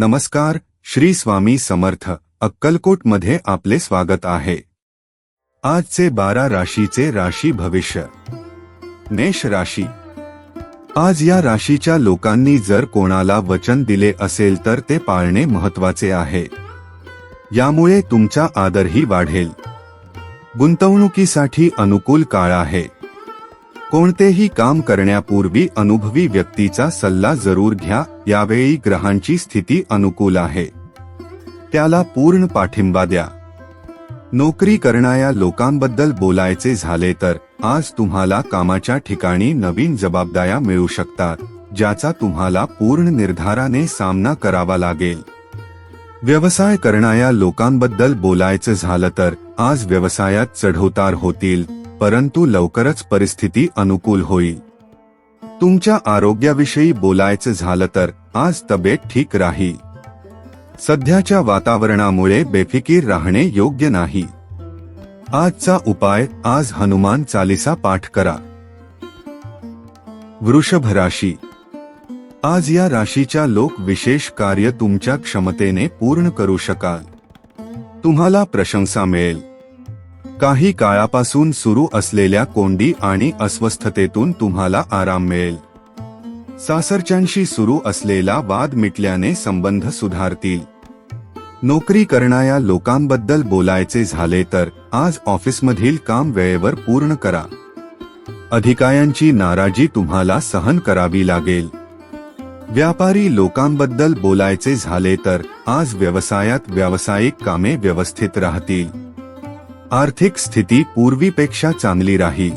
नमस्कार श्री स्वामी समर्थ अक्कलकोटमध्ये आपले स्वागत आहे. आजचे बारा राशीचे राशी भविष्य. मेष राशी. आज या राशीच्या लोकांनी जर कोणाला वचन दिले असेल तर ते पाळणे महत्त्वाचे आहे. यामुळे तुमचा आदरही वाढेल. गुंतवणुकीसाठी अनुकूल काळ आहे. कोणतेही काम करण्यापूर्वी अनुभवी व्यक्तीचा सल्ला जरूर घ्या यावेळी ग्रहांची स्थिती अनुकूल आहे. त्याला पूर्ण पाठिंबा द्या. नोकरी करणाऱ्या लोकांबद्दल बोलायचे झाले तर आज तुम्हाला कामाच्या ठिकाणी नवीन जबाबदाऱ्या मिळू शकतात ज्याचा तुम्हाला पूर्ण निर्धाराने सामना करावा लागेल. व्यवसाय करणाऱ्या लोकांबद्दल बोलायचं झालं तर आज व्यवसायात चढउतार होतील परंतु लवकरच परिस्थिती अनुकूल होईल. तुमच्या आरोग्याविषयी बोलायचं झालं तर आज तब्येत ठीक राहील. सध्याच्या वातावरणामुळे बेफिकीर राहणे योग्य नाही. आजचा उपाय आज हनुमान चालिसा पाठ करा. वृषभ राशी. आज या राशीच्या लोक विशेष कार्य तुमच्या क्षमतेने पूर्ण करू शकाल. तुम्हाला प्रशंसा मिळेल. काही काळापासून सुरू असलेल्या कोंडी आणि अस्वस्थतेतून तुम्हाला आराम मिळेल. सासरच्यांशी सुरू असलेला वाद मिटल्याने संबंध सुधारतील. नोकरी करणाऱ्या लोकांबद्दल बोलायचे झाले तर आज ऑफिसमधील काम वेळेवर पूर्ण करा. अधिकाऱ्यांची नाराजी तुम्हाला सहन करावी लागेल. व्यापारी लोकांबद्दल बोलायचे झाले तर आज व्यवसायात व्यावसायिक कामे व्यवस्थित राहतील. आर्थिक स्थिती पूर्वीपेक्षा चांगली राहील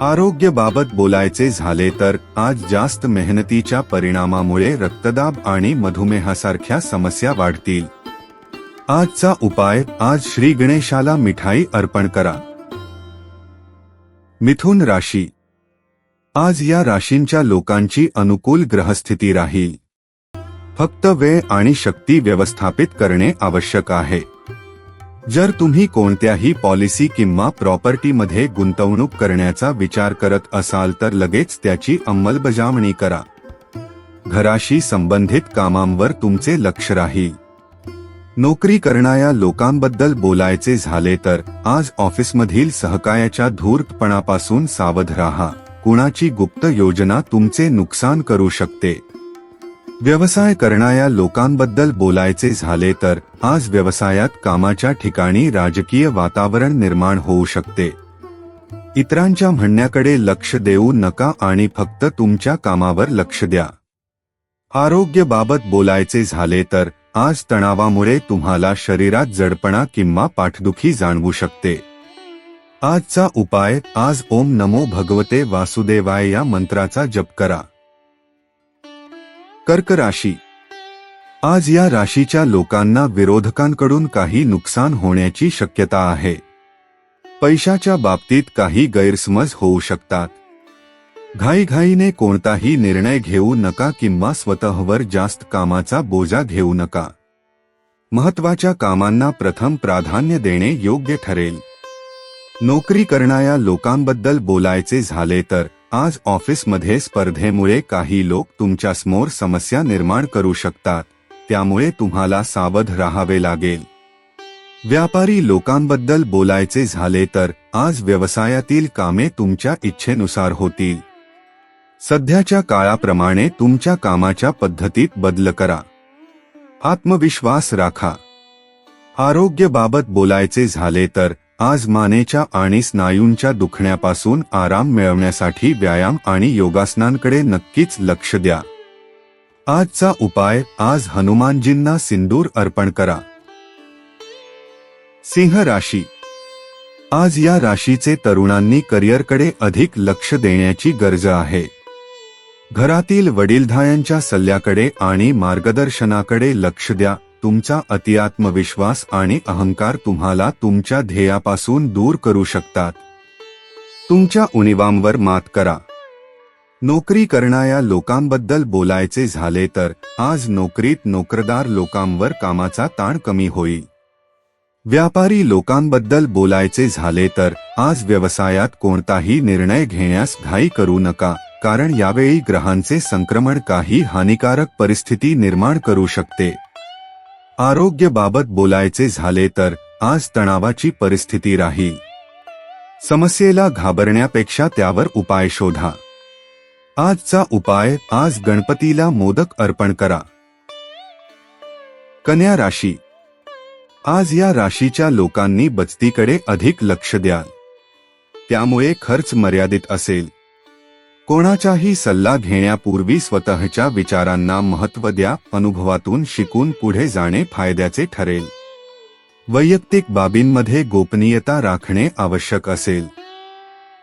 आरोग्यबाबत बोलायचे झाले तर आज जास्त मेहनतीच्या परिणामामुळे रक्तदाब आणि मधुमेहासारख्या समस्या वाढतील. आजचा उपाय आज श्री गणेशाला मिठाई अर्पण करा. मिथुन राशी. आज या राशींच्या लोकांची अनुकूल ग्रहस्थिती राहील. फक्त वेळ आणि शक्ती व्यवस्थापित करणे आवश्यक आहे. जर तुम्ही कोणत्याही पॉलिसी किंवा प्रॉपर्टीमध्ये गुंतवणूक करण्याचा विचार करत असाल तर लगेच त्याची अंमलबजावणी करा. घराशी संबंधित कामांवर तुमचे लक्ष राहील. नोकरी करणाऱ्या लोकांबद्दल बोलायचे झाले तर आज ऑफिसमधील सहकायाच्या धूर्तपणापासून सावध राहा. कुणाची गुप्त योजना तुमचे नुकसान करू शकते. व्यवसाय करणाऱ्या लोकांबद्दल बोलायचे झाले तर आज व्यवसायात कामाच्या ठिकाणी राजकीय वातावरण निर्माण होऊ शकते. इतरांच्या म्हणण्याकडे लक्ष देऊ नका आणि फक्त तुमच्या कामावर लक्ष द्या. आरोग्यबाबत बोलायचे झाले तर आज तणावामुळे तुम्हाला शरीरात जडपणा किंवा पाठदुखी जाणवू शकते. आजचा उपाय आज ओम नमो भगवते वासुदेवाय या मंत्राचा जप करा. कर्क राशी. आज या राशीच्या लोकांना विरोधकांकडून काही नुकसान होण्याची शक्यता आहे. पैशाच्या बाबतीत काही गैरसमज होऊ शकतात. घाईघाईने कोणताही निर्णय घेऊ नका किंवा स्वतःवर जास्त कामाचा बोजा घेऊ नका. महत्त्वाच्या कामांना प्रथम प्राधान्य देणे योग्य ठरेल. नोकरी करणाऱ्या लोकांबद्दल बोलायचे झाले तर आज ऑफिसमध्ये स्पर्धेमुळे काही लोक तुमच्यासमोर समस्या निर्माण करू शकतात. त्यामुळे तुम्हाला सावध राहावे लागेल. व्यापारी लोकांबद्दल बोलायचे झाले तर आज व्यवसायातील कामे तुमच्या इच्छेनुसार होतील. सध्याच्या काळाप्रमाणे तुमच्या कामाच्या पद्धतीत बदल करा. आत्मविश्वास राखा. आरोग्याबाबत बोलायचे झाले तर आज मानेच्या आणि स्नायूंच्या दुखण्यापासून आराम मिळवण्यासाठी व्यायाम आणि योगासनांकडे नक्कीच लक्ष द्या. आजचा उपाय आज हनुमानजींना सिंदूर अर्पण करा. सिंह राशी. आज या राशीचे तरुणांनी करिअरकडे अधिक लक्ष देण्याची गरज आहे. घरातील वडीलधायांच्या सल्ल्याकडे आणि मार्गदर्शनाकडे लक्ष द्या. तुमचा अतिआत्मविश्वास आणि अहंकार तुम्हाला तुमच्या ध्येयापासून दूर करू शकतात. तुमच्या उणीवांवर मात करा. नोकरी करणाऱ्या लोकांबद्दल बोलायचे झाले तर आज नोकरीत नोकरदार लोकांवर कामाचा ताण कमी होईल. व्यापारी लोकांबद्दल बोलायचे झाले तर आज व्यवसायात कोणताही निर्णय घेण्यास घाई करू नका कारण यावेळी ग्रहांचे संक्रमण काही हानिकारक परिस्थिती निर्माण करू शकते. आरोग्याबाबत बोलायचे झाले तर आज तणावाची परिस्थिती राहील समस्येला घाबरण्यापेक्षा त्यावर उपाय शोधा. आजचा उपाय आज गणपतीला मोदक अर्पण करा. कन्या राशी. आज या राशीच्या लोकांनी बचतीकडे अधिक लक्ष द्याल. त्यामुळे खर्च मर्यादित असेल. कोणाचाही सल्ला घेण्यापूर्वी स्वतःच्या विचारांना महत्त्व द्या अनुभवातून शिकून पुढे जाणे फायद्याचे ठरेल. वैयक्तिक बाबींमध्ये गोपनीयता राखणे आवश्यक असेल.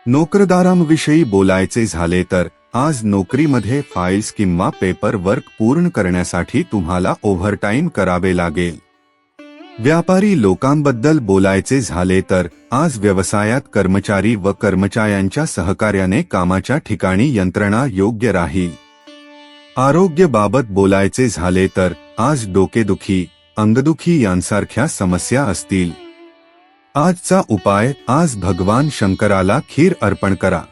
नोकरदारांविषयी बोलायचे झाले तर आज नोकरीमध्ये फाईल्स किंवा पेपर वर्क पूर्ण करण्यासाठी तुम्हाला ओव्हरटाईम करावे लागेल. व्यापारी लोकांबद्दल बोलायचे झाले तर आज व्यवसायात कर्मचारी व कर्मचाऱ्यांच्या सहकार्याने कामाच्या ठिकाणी यंत्रणा योग्य राहील आरोग्यबाबत बोलायचे झाले तर आज डोकेदुखी अंगदुखी यांसारख्या समस्या असतील. आजचा उपाय आज भगवान शंकराला खीर अर्पण करा.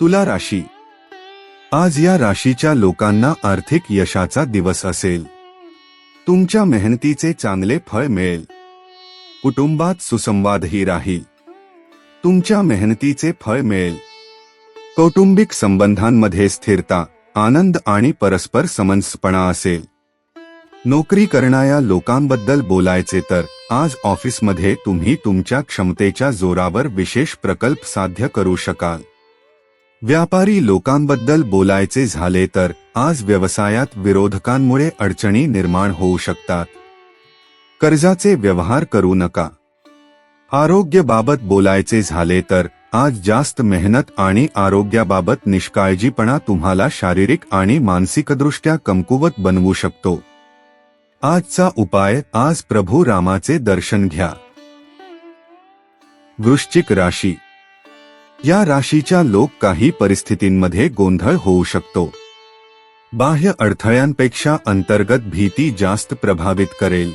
तुला राशी. आज या राशीच्या लोकांना आर्थिक यशाचा दिवस असेल. तुमच्या मेहनतीचे चांगले फळ मिळेल. कुटुंबात सुसंवादही राहील. तुमच्या मेहनतीचे फळ मिळेल. कौटुंबिक संबंधांमध्ये स्थिरता आनंद आणि परस्पर समन्सपणा असेल. नोकरी करणाऱ्या लोकांबद्दल बोलायचे तर आज ऑफिसमध्ये तुम्ही तुमच्या क्षमतेच्या जोरावर विशेष प्रकल्प साध्य करू शकाल. व्यापारी लोकांबद्दल बोलायचे झाले तर आज व्यवसायात विरोधकांमुळे अडचणी निर्माण होऊ शकतात. कर्जाचे व्यवहार करू नका. आरोग्याबाबत बोलायचे झाले तर आज जास्त मेहनत आणि आरोग्याबाबत निष्काळजीपणा तुम्हाला शारीरिक आणि मानसिकदृष्ट्या कमकुवत बनवू शकतो. आजचा उपाय आज प्रभू रामाचे दर्शन घ्या. वृश्चिक राशी या राशीच्या लोक काही परिस्थितींमध्ये गोंधळ होऊ शकतो. बाह्य अडथळ्यांपेक्षा अंतर्गत भीती जास्त प्रभावित करेल.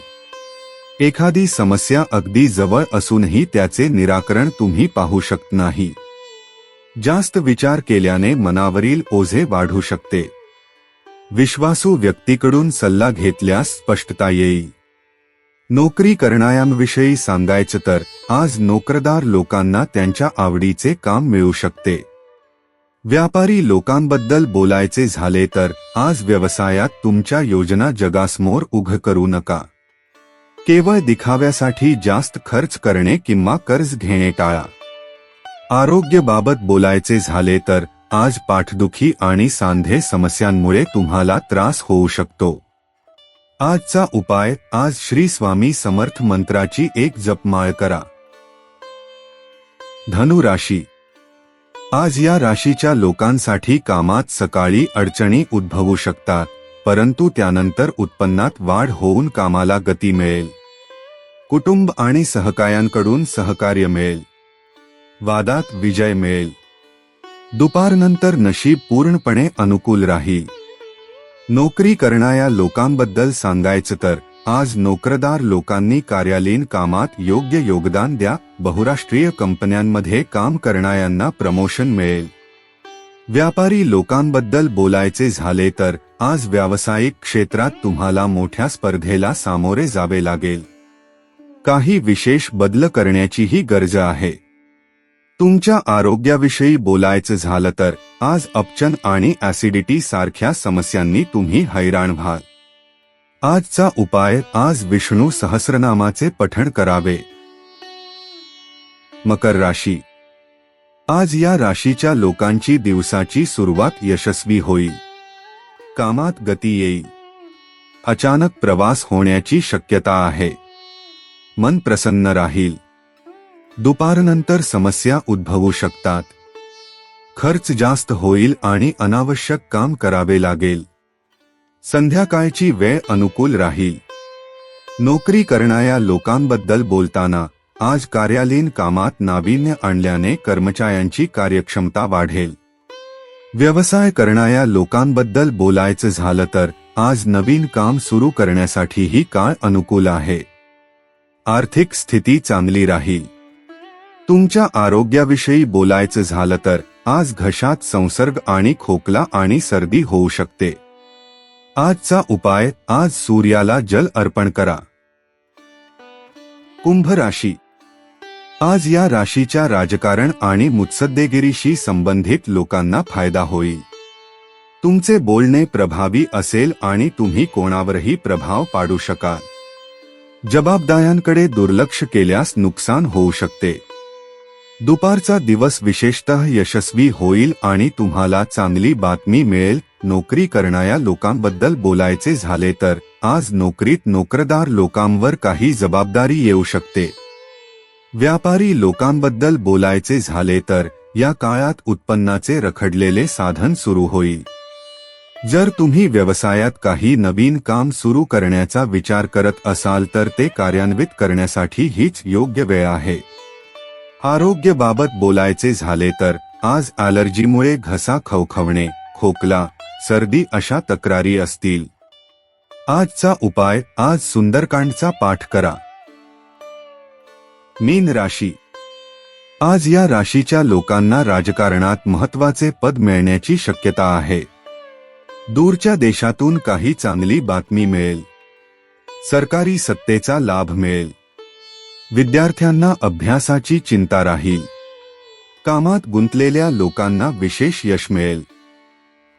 एखादी समस्या अगदी जवळ असूनही त्याचे निराकरण तुम्ही पाहू शकत नाही. जास्त विचार केल्याने मनावरील ओझे वाढू शकते. विश्वासू व्यक्तीकडून सल्ला घेतल्यास स्पष्टता येईल. नोकरी करणाऱ्यांविषयी सांगायचं तर आज नोकरदार लोकांना त्यांच्या आवडीचे काम मिळू शकते. व्यापारी लोकांबद्दल बोलायचे झाले तर आज व्यवसायात तुमच्या योजना जगासमोर उघ करू नका. केवळ दिखाव्यासाठी जास्त खर्च करणे किंवा कर्ज घेणे टाळा. आरोग्यबाबत बोलायचे झाले तर आज पाठदुखी आणि सांधे समस्यांमुळे तुम्हाला त्रास होऊ शकतो. आजचा उपाय आज श्री स्वामी समर्थ मंत्राची एक जपमाळ करा. धनु राशी आज या राशीच्या लोकांसाठी कामात सकाळी अडचणी उद्भवू शकतात परंतु त्यानंतर उत्पन्नात वाढ होऊन कामाला गती मिळेल. कुटुंब आणि सहकायांकडून सहकार्य मिळेल. वादात विजय मिळेल. दुपारनंतर नशीब पूर्णपणे अनुकूल राहील. नोकरी करणाऱ्या लोकांबद्दल सांगायचं तर आज नोकरदार लोकांनी कार्यालयीन कामात योग्य योगदान द्या बहुराष्ट्रीय कंपन्यांमध्ये काम करणाऱ्यांना प्रमोशन मिळेल. व्यापारी लोकांबद्दल बोलायचे झाले तर आज व्यावसायिक क्षेत्रात तुम्हाला मोठ्या स्पर्धेला सामोरे जावे लागेल. काही विशेष बदल करण्याचीही गरज आहे. तुमच्या आरोग्याविषयी बोलायचं झालं तर आज अपचन आणि ऍसिडिटी सारख्या समस्यांनी तुम्ही हैराण व्हाल. आजचा उपाय आज विष्णू सहस्रनामाचे पठण करावे. मकर राशी. आज या राशीच्या लोकांची दिवसाची सुरुवात यशस्वी होईल. कामात गती येईल. अचानक प्रवास होण्याची शक्यता आहे. मन प्रसन्न राहील. दुपारनंतर समस्या उद्भवू शकतात. खर्च जास्त होईल आणि अनावश्यक काम करावे लागेल. संध्याकाळची वेळ अनुकूल राहील. नोकरी करणाऱ्या लोकांबद्दल बोलताना आज कार्यालयीन कामात नाविन्य आणल्याने कर्मचाऱ्यांची कार्यक्षमता वाढेल. व्यवसाय करणाऱ्या लोकांबद्दल बोलायचं झालं तर आज नवीन काम सुरू करण्यासाठीही काळ अनुकूल आहे. आर्थिक स्थिती चांगली राहील. तुमच्या आरोग्याविषयी बोलायचं झालं तर आज घशात संसर्ग आणि खोकला आणि सर्दी होऊ शकते. आजचा उपाय आज सूर्याला जल अर्पण करा. कुंभ राशी. आज या राशीच्या राजकारण आणि मुत्सद्देगिरीशी संबंधित लोकांना फायदा होईल. तुमचे बोलणे प्रभावी असेल आणि तुम्ही कोणावरही प्रभाव पाडू शकाल. जबाबदाऱ्यांकडे दुर्लक्ष केल्यास नुकसान होऊ शकते. दुपारचा दिवस विशेषतः यशस्वी होईल आणि तुम्हाला चांगली बातमी मिळेल. नोकरी करणाऱ्या लोकांबद्दल बोलायचे झाले तर आज नोकरीत नोकरदार लोकांवर काही जबाबदारी येऊ शकते. व्यापारी लोकांबद्दल बोलायचे झाले तर या काळात उत्पन्नाचे रखडलेले साधन सुरू होईल. जर तुम्ही व्यवसायात काही नवीन काम सुरू करण्याचा विचार करत असाल तर ते कार्यान्वित करण्यासाठी हीच योग्य वेळ आहे. आरोग्याबाबत बोलायचे झाले तर आज ॲलर्जीमुळे घसा खवखवणे खोकला सर्दी अशा तक्रारी असतील. आजचा उपाय आज सुंदरकांडचा पाठ करा. मीन राशी. आज या राशीच्या लोकांना राजकारणात महत्त्वाचे पद मिळण्याची शक्यता आहे. दूरच्या देशातून काही चांगली बातमी मिळेल. सरकारी सत्तेचा लाभ मिळेल. विद्यार्थ्यांना अभ्यासाची चिंता राहील. कामात गुंतलेल्या लोकांना विशेष यश मिळेल.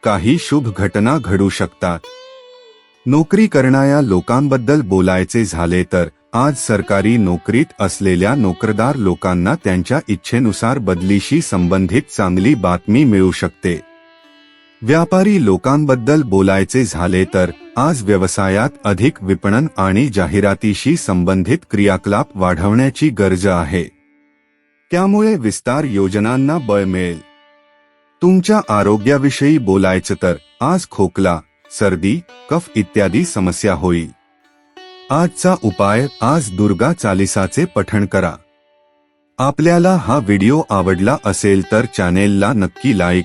काही शुभ घटना घडू शकतात. नोकरी करणाऱ्या लोकांबद्दल बोलायचे झाले तर आज सरकारी नोकरीत असलेल्या नोकरदार लोकांना त्यांच्या इच्छेनुसार बदलीशी संबंधित चांगली बातमी मिळू शकते. व्यापारी लोकांबद्दल बोलायचे झाले तर आज व्यवसायात अधिक विपणन आणि जाहिरातीशी संबंधित क्रियाकलाप वाढवण्याची गरज आहे. त्यामुळे विस्तार योजनांना बळ मिळेल. तुमच्या आरोग्याविषयी बोलायचं तर आज खोकला सर्दी कफ इत्यादी समस्या होईल. आजचा उपाय आज दुर्गा चालिसाचे पठण करा. आपल्याला हा व्हिडिओ आवडला असेल तर चॅनेलला नक्की लाईक